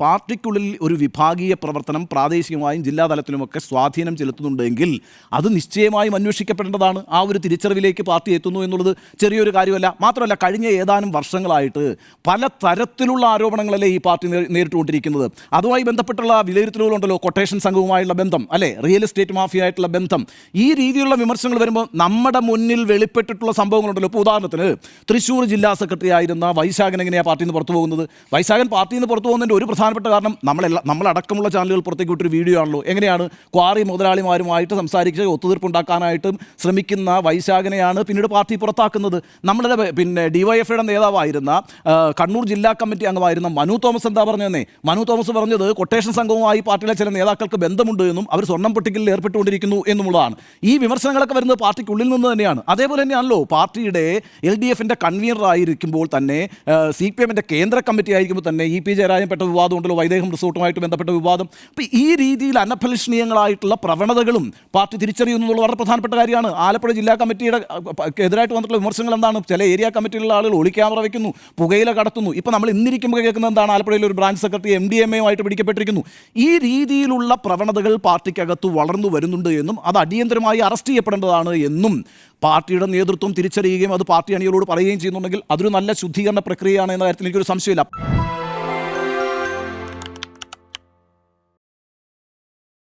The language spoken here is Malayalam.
പാർട്ടിക്കുള്ളിൽ ഒരു വിഭാഗീയ പ്രവർത്തനം പ്രാദേശികമായും ജില്ലാതലത്തിലുമൊക്കെ സ്വാധീനം ചെലുത്തുന്നുണ്ടെങ്കിൽ അത് നിശ്ചയമായും അന്വേഷിക്കപ്പെടേണ്ടതാണ്. ആ ഒരു തിരിച്ചറിവിലേക്ക് പാർട്ടി എത്തുന്നു എന്നുള്ളത് ചെറിയൊരു കാര്യമല്ല. മാത്രമല്ല കഴിഞ്ഞ ഏതാനും വർഷങ്ങളായിട്ട് പല തരത്തിലുള്ള ആരോപണങ്ങളല്ലേ ഈ പാർട്ടി നേരിട്ടുകൊണ്ടിരിക്കുന്നത്. അതുമായി ബന്ധപ്പെട്ടുള്ള വിലയിരുത്തലുകളുണ്ടല്ലോ കൊട്ടേഷൻ സംഘവുമായുള്ള ബന്ധം അല്ലേ? റിയൽ എസ്റ്റേറ്റ് മാഫിയായിട്ടുള്ള ബന്ധം. ഈ രീതിയിലുള്ള വിമർശനങ്ങൾ വരുമ്പോൾ നമ്മുടെ മുന്നിൽ വെളിപ്പെട്ടിട്ടുള്ള സംഭവങ്ങളുണ്ടല്ലോ. ഇപ്പോൾ ഉദാഹരണത്തിന് തൃശ്ശൂർ ജില്ലാ സെക്രട്ടറി ആയിരുന്ന വൈശാഖൻ എങ്ങനെയാണ് പാർട്ടിയിൽ നിന്ന് പുറത്തു പോകുന്നത്? വൈശാഖൻ പാർട്ടിയിൽ നിന്ന് പുറത്തു പോകുന്നതിന്റെ ഒരു പ്രധാനപ്പെട്ട കാരണം നമ്മളെല്ലാം നമ്മളടക്കമുള്ള ചാനലുകൾ പുറത്തേക്ക് വിട്ടൊരു വീഡിയോ ആണല്ലോ. എങ്ങനെയാണ് ക്വാറി മുതലാളിമാരുമായിട്ട് സംസാരിച്ച് ഒത്തുതീർപ്പുണ്ടാക്കാനായിട്ടും ശ്രമിക്കുന്ന വൈശാഖനെയാണ് പിന്നീട് പാർട്ടി പുറത്താക്കുന്നത്. നമ്മളുടെ പിന്നെ ഡിവൈഎഫ്ഐയുടെ നേതാവായിരുന്ന കണ്ണൂർ ജില്ലാ കമ്മിറ്റി അംഗമായിരുന്ന മനു തോമസ് എന്താ പറഞ്ഞതെന്നേ? മനു തോമസ് പറഞ്ഞത് കൊട്ടേഷൻ സംഘവുമായി പാർട്ടിയിലെ ചില നേതാക്കൾക്ക് ബന്ധമുണ്ട് എന്നും അവർ സ്വർണം പൊട്ടിക്കലിൽ ഏർപ്പെട്ടുകൊണ്ടിരിക്കുന്നു എന്നുള്ളതാണ് ഈ വിമർശനങ്ങളൊക്കെ വരുന്നത് പാർട്ടിക്കുള്ളിൽ നിന്ന് തന്നെയാണ്. അതേപോലെ തന്നെയാണല്ലോ പാർട്ടിയുടെ എൽ ഡി എഫിന്റെ കൺവീനറായിരിക്കുമ്പോൾ തന്നെ സി പി എമ്മിന്റെ കേന്ദ്ര കമ്മിറ്റി ആയിരിക്കുമ്പോൾ തന്നെ ഇ പി ജയരാജൻ പെട്ട വിവാദം ഉണ്ടല്ലോ വൈദേഹം റിസോർട്ടുമായിട്ട് ബന്ധപ്പെട്ട വിവാദം. അപ്പോൾ ഈ രീതിയിൽ അനഭലഷണീയങ്ങളായിട്ടുള്ള പ്രവണതകളും പാർട്ടി തിരിച്ചറിയുന്നു എന്നുള്ളത് വളരെ പ്രധാനപ്പെട്ട കാര്യമാണ്. ആലപ്പുഴ ജില്ലാ കമ്മിറ്റിയുടെ എതിരായിട്ട് വന്നിട്ടുള്ള വിമർശനങ്ങൾ എന്താണ്? ചില ഏരിയ കമ്മിറ്റിയിലുള്ള ആളുകൾ ഒളി ക്യാമറ വയ്ക്കുന്നു പുകയില കടത്തുന്നു. ഇപ്പോൾ നമ്മൾ ഇന്നിരിക്കുമ്പോൾ കേൾക്കുന്നത് എന്താണ്? ആലപ്പുഴയിൽ ഒരു branch secretary M D M എയുമായിട്ട് പിടിക്കപ്പെട്ടിരിക്കുന്നു. ഈ രീതിയിലുള്ള പ്രവണതകൾ പാർട്ടിക്കകത്ത് വളർന്നു വരുന്നുണ്ട് എന്നും അത് അടിയന്തരമായി അറസ്റ്റ് ചെയ്യപ്പെടേണ്ടതാണ് എന്നും പാർട്ടിയുടെ നേതൃത്വം തിരിച്ചറിയുകയും അത് പാർട്ടി അണികളോട് പറയുകയും ചെയ്യുന്നുണ്ടെങ്കിൽ അതൊരു നല്ല ശുദ്ധീകരണ പ്രക്രിയയാണ് എന്ന കാര്യത്തിൽ എനിക്കൊരു സംശയമില്ല.